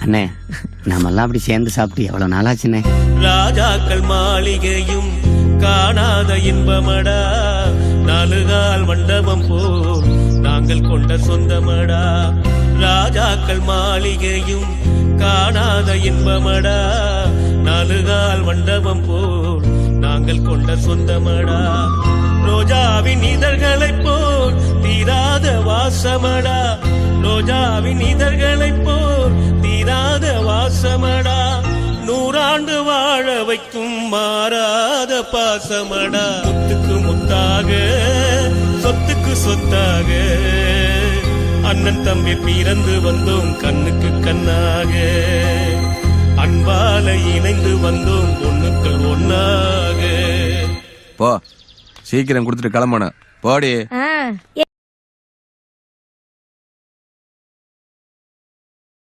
அண்ணே நாமெல்லாம் அப்படி சேர்ந்து சாப்பிட்டு எவ்வளவு நாளாச்சுண்ணே. ராஜாக்கள் மாளிகையும் காணாத இன்பமடா. நாலுகால் மண்டபம் போல் நாங்கள் கொண்ட சொந்தமடா. ராஜாக்கள் மாளிகையும் காணாத இன்பமடா. நாலுகால் மண்டபம் போல் நாங்கள் கொண்ட சொந்தமடா. ரோஜாவின் இதழ்களைப் போல் தீராத வாசமடா. ரோஜாவின் இதழ்களைப் போல் வாழ வைக்கும் மாறாத பாசமடா. முத்துக்கு முத்தாக சொத்துக்கு சொத்தாக. அண்ணன் தம்பி பிறந்து வந்தோம் கண்ணுக்கு கண்ணாக. அன்பால இணைந்து வந்தோம் பொண்ணுக்கள் ஒன்னாக போ சீக்கிரம் கொடுத்துட்டு கிளம்பணும். போடி.